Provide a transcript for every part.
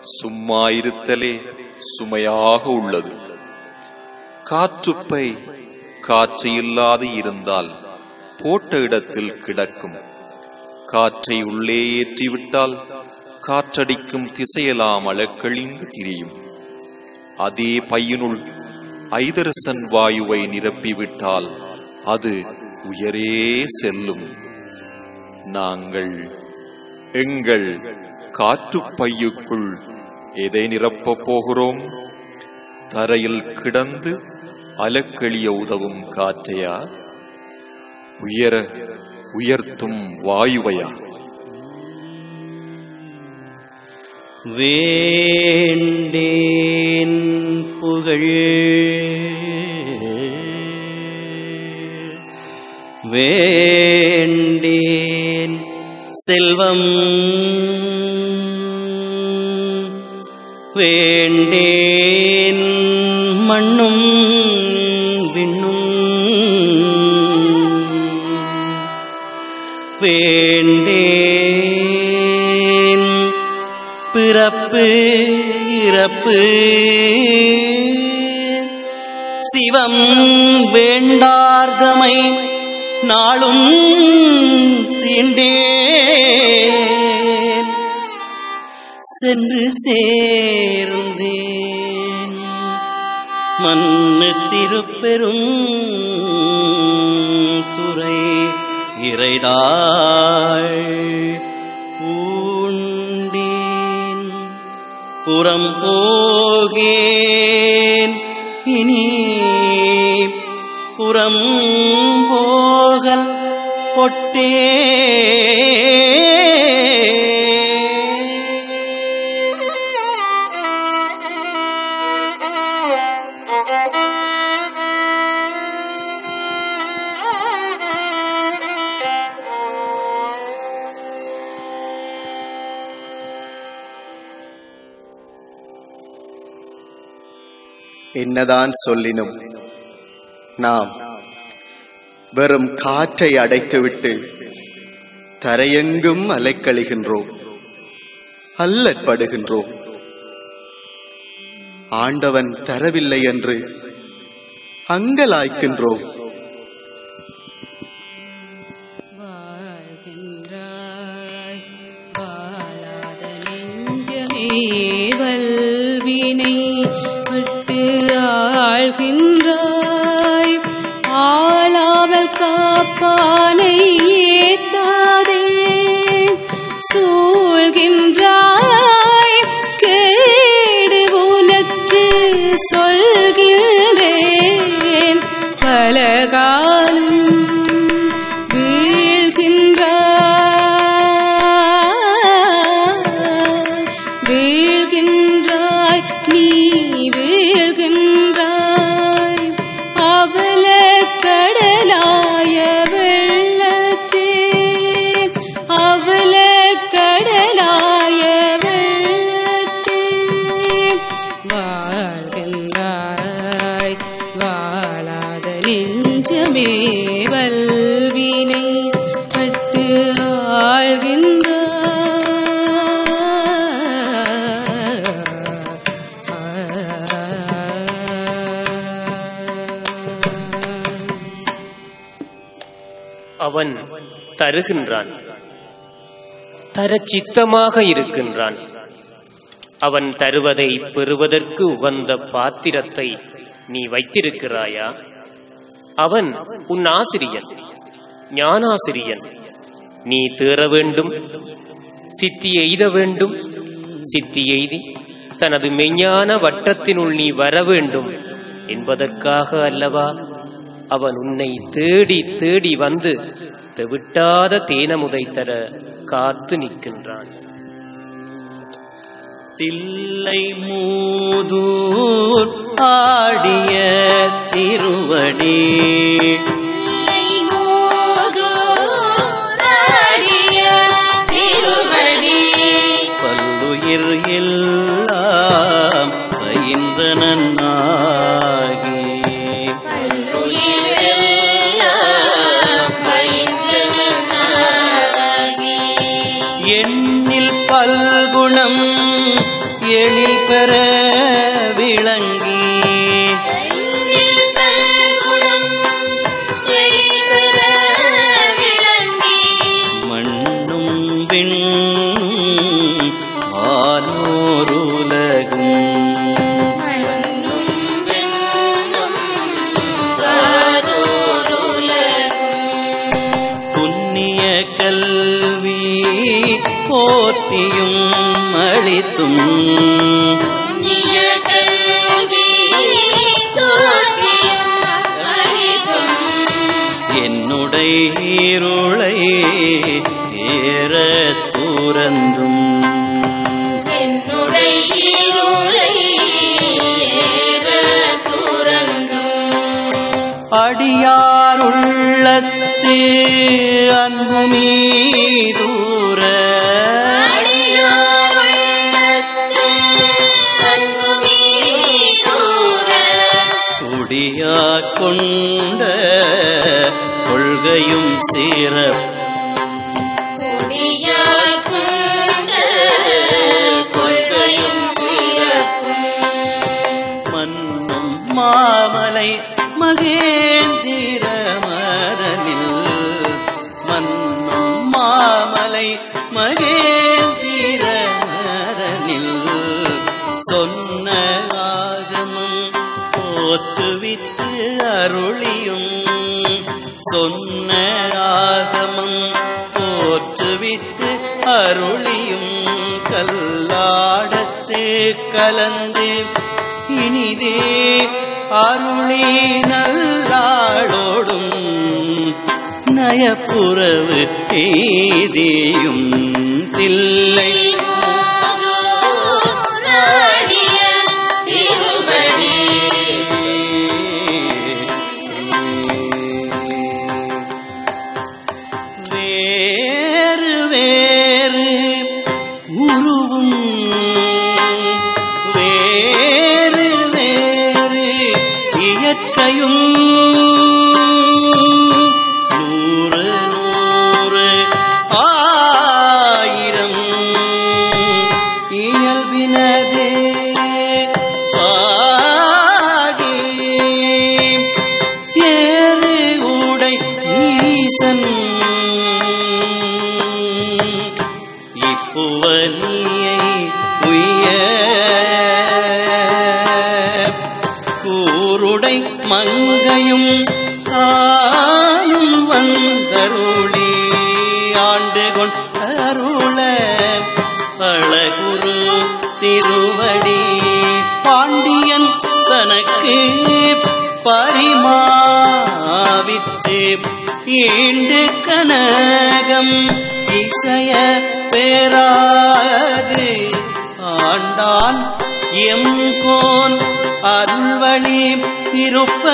சும்மா இருத்தலே சுமையாக உள்ளது. காற்றுப்பை காற்று இல்லாது இருந்தால் போட்ட இடத்தில் கிடக்கும். காற்றை உள்ளே ஏற்றிவிட்டால் காற்றடிக்கும் திசையெல்லாம் அழக்கழிந்து திரியும். அதே பையனுள் ஐதரசன் வாயுவை நிரப்பிவிட்டால் அது உயரே செல்லும். நாங்கள் எங்கள் காற்று பையுக்குள் எதை நிரப்பப் போகிறோம்? தரையில் கிடந்து அலக்களிய உதவும் காற்றையா? உயர உயர்த்தும் வாயுவையா? வேண்டேன் புகழ். வேண்டேன் செல்வம். வேண்டேன். மண்ணும் விண்ணும் வேண்டேன். பிறப்பு இறப்பு சிவம் வேண்டார்கமை நாளும் தீண்டே. சென்று சேர்ந்தேன். மண்ணு திருப்பெரும் துறை இறைதாள் பூண்டேன். புறம் போகேன் இனி புறம் போகல் பொட்டே என்னதான் சொல்லினும் நாம் வெறும் காற்றை அடைத்துவிட்டு தரையெங்கும் அலைக்கழிகின்றோம் அல்லற்படுகின்றோம். ஆண்டவன் தரவில்லை என்று அங்கலாய்க்கின்றோம். வாழ்கின்றாய் வாழாத நெஞ்சமே வீழ்கின்றாய். அவல கடலாய அவன் தருகின்றான். தர சித்தமாக இருக்கின்றான். அவன் தருவதை பெறுவதற்கு உகந்த பாத்திரத்தை நீ வைத்திருக்கிறாயா? அவன் உன் ஆசிரியன் ஞானாசிரியன். நீ தேற வேண்டும் சித்தி எய்த வேண்டும் சித்தி எய்தி தனது மெய்ஞான வட்டத்தினுள் நீ வர வேண்டும் என்பதற்காக அல்லவா? அவன் உன்னை தேடி தேடி வந்து விட்டாத தேனமுதைத்தர காத்து நிற்கின்றான். தில்லை மூதூர் ஆடிய திருவடி தோற்றும் என்னுடைய இருளை ஏற தூரந்தும் அடியாருள்ளத்து அன்புமே கொண்ட கொள்கையும் சிறப்பு செய்யும். சொன்ன ஆகமம் போற்றுவித்து அருளியும். கல்லாடத்து கலந்து இனிதே அருளி நல்லாளோடும். நயப்புறவு எய்தியும் தில்லை. அனைத்தும் ஆண்டு கொண்டருள அழகுரு திருவடி. பாண்டியன் தனக்கு பரிமாவித்து ஈண்டு கனகம் இசைய பேராது. ஆண்டான் எம் கோன் அருள்வழி திருப்ப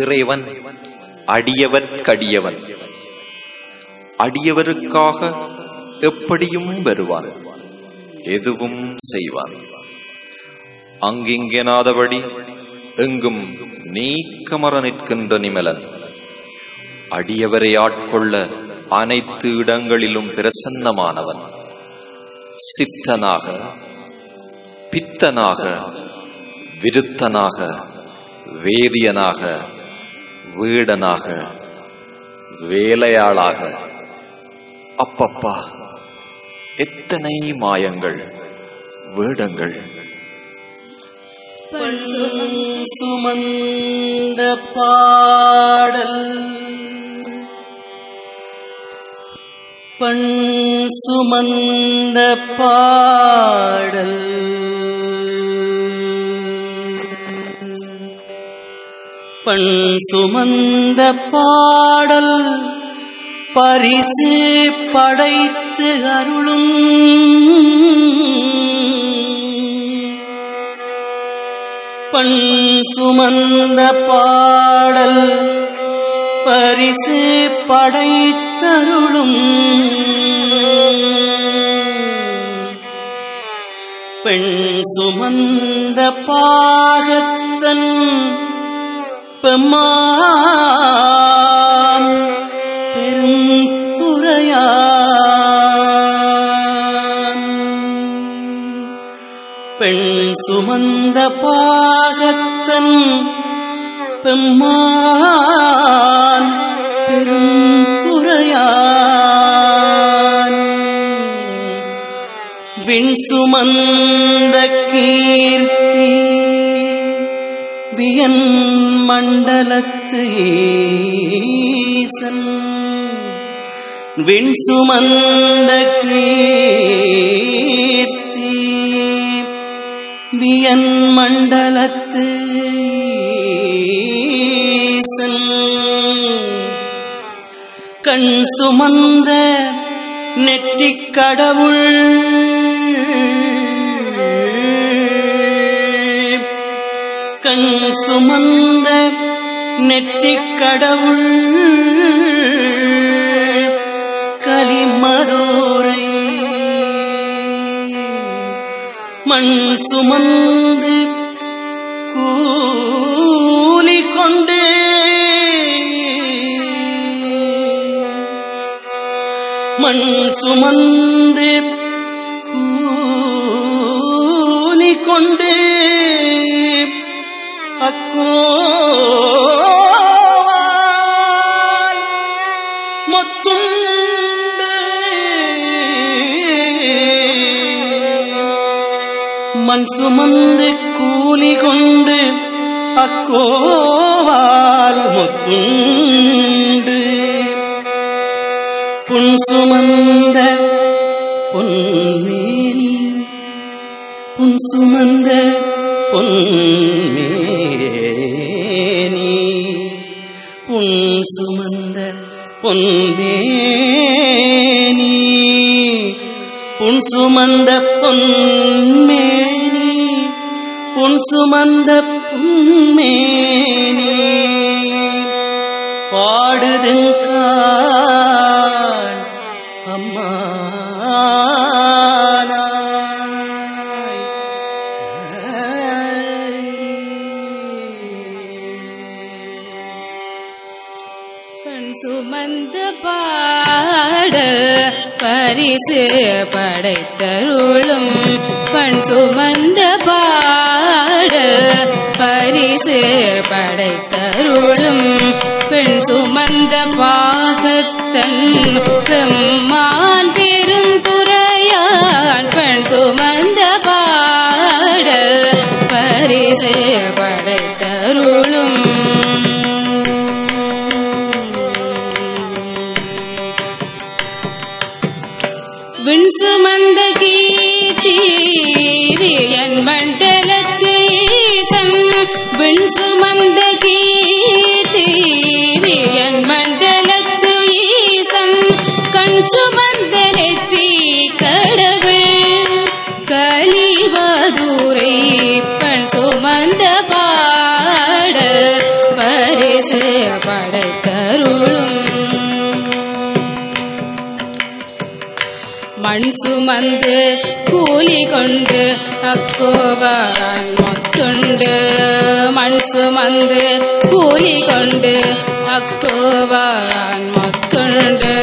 இறைவன் அடியவர்க்கடியவன் அடியவருக்காக எப்படியும் வருவான் எதுவும் செய்வான் அங்கிங்கெனாதபடி எங்கும் நீக்கமர நிற்கின்ற நிமலன். அடியவரை ஆட்கொள்ள அனைத்து இடங்களிலும் பிரசன்னமானவன். சித்தனாக பித்தனாக விருத்தனாக வேதியனாக வீடனாக வேலையாளாக. அப்பப்பா எத்தனை மாயங்கள் வேடங்கள். சுமந்த பாடல். பண் சுமந்த பாடல். பண் சுமந்த பாடல் பரிசு படைத்து அருளும். பண் சுமந்த பாடல் பரிசு படைத்தருளும். பெண் சுமந்த பாகத்தன் பெம்மான் பெண் சுமந்த பாகத்தன் பெம்மான் பெருந்துரையான் விண் சுமந்த மண்டலத்து ஏசன். விண் சுமந்த கீர்த்தி. வியன் மண்டலத்து ஈசன் கண் சுமந்த நெற்றிக் கடவுள். கண் சுமந்த நெற்றிக் கடவுள் கலிமதோரை மண் சுமந்து கூலி கொண்டு. மண் சுமந்து கூலி கொண்டு. மண் சுமந்து கூலி கொண்டு அக்கோவால் மொத்துண்டு. புன் சுமந்த பொன்மேனி புன் சுமந்த பொன்மே புன் சுமந்த பொன்மேனி புன் சுமந்த பொன்மேனி புன் சுமந்த பொன்மேனி பாடுதுங்கான் அம்மா. பரிசு படைத்தருளும் பண் சுமந்த பாட பரிசு படைத்தருளும் பெண் சுமந்த பாகத்தன் பெம்மான் பெரும் துறையான் பெண் சுமந்த பாட பரிசு படைத்தருளும் வந்த நெற்றி கடவுள் கலிவதூரை பெண் சுமந்த பாட பரிசு படைத்தருளும் மண் சுமந்து கூலி கொண்டு அக்கோபான் மொத்துண்டு. மண் சுமந்து கூலி கொண்டு அக்கோபான் மொத்துண்டு.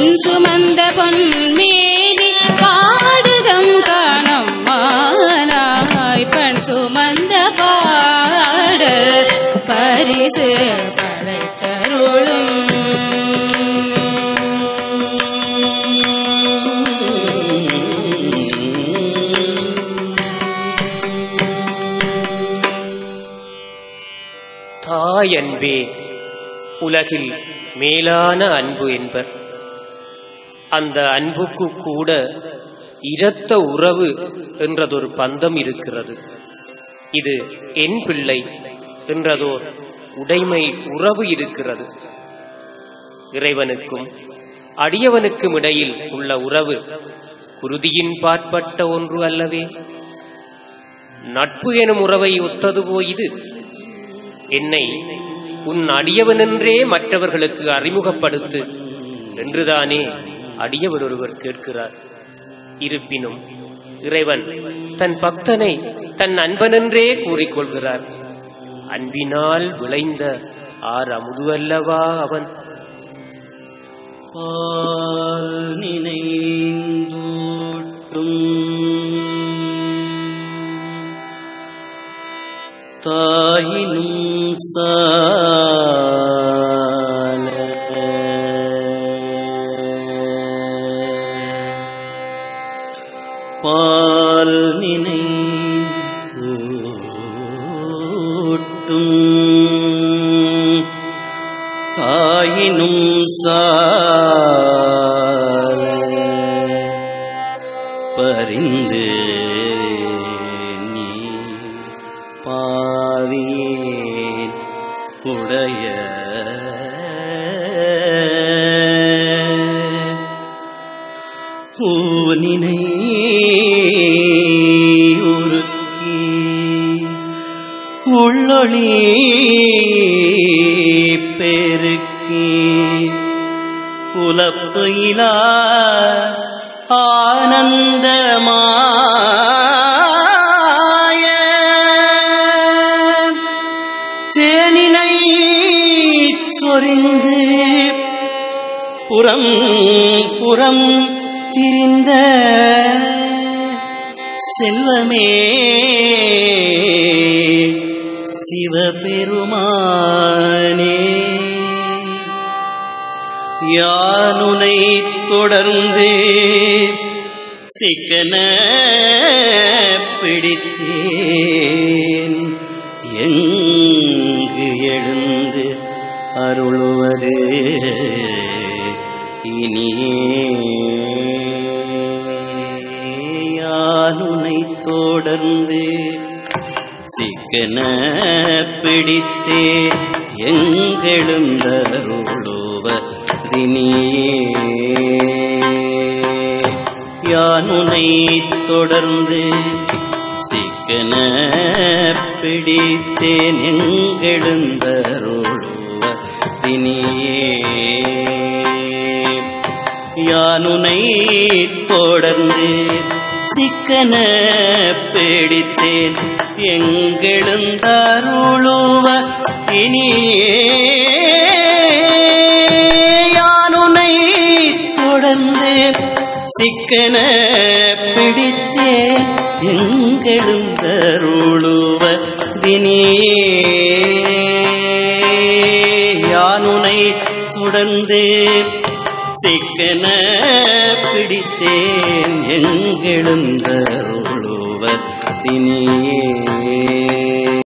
புன் சுமந்த பொன்மேனி பாடுதம் காணம் மானாய் பண் சுமந்த பாட பரிசு படைத்தருளும். தாய் அன்பே உலகில் மேலான அன்பு என்பர். அந்த அன்புக்கு கூட இரத்த உறவு என்றதொரு பந்தம் இருக்கிறது. இது என் பிள்ளை என்றதோர் உடைமை உறவு இருக்கிறது. இறைவனுக்கும் அடியவனுக்கும் இடையில் உள்ள உறவு குருதியின் பாற்பட்ட ஒன்று அல்லவே. நட்பு எனும் உறவை ஒத்தது இது. என்னை உன் அடியவனென்றே மற்றவர்களுக்கு அறிமுகப்படுத்து. என்றுதானே அடியவர் ஒருவர் கேட்கிறார். இருப்பினும் இறைவன் தன் பக்தனை தன் அன்பனென்றே கூறிக்கொள்கிறார். அன்பினால் விளைந்த ஆர் அமுது அல்லவா அவன்? பால் நினைந்தூட்டும். தாயினும் சா பால் நினைந்தூட்டும் தாயினும் பெருக்கி புலப்பு இலா ஆனந்தமா யானுனை தொடர்ந்து சிக்கன பிடித்தேன். எங்கு எழுந்து அருளுவது இனியானுனை தொடர்ந்து சிக்கன பிடித்தே எங்கெழுந்தருளுவ தினியே யானுனை தொடர்ந்து சிக்கன பிடித்தேன் எங்கெழுந்தருளுவத்தினியே. யானுனை தொடர்ந்து சிக்கன பிடித்தேன் எங்கெழுந்தருளுவ இனியே சிக்கன பிடித்தே எங்கெழுந்தருளுவ தினியே. யானுனை தொடர்ந்து சிக்கன பிடித்தேன் எங்கெழுந்தருளுவ தினியே.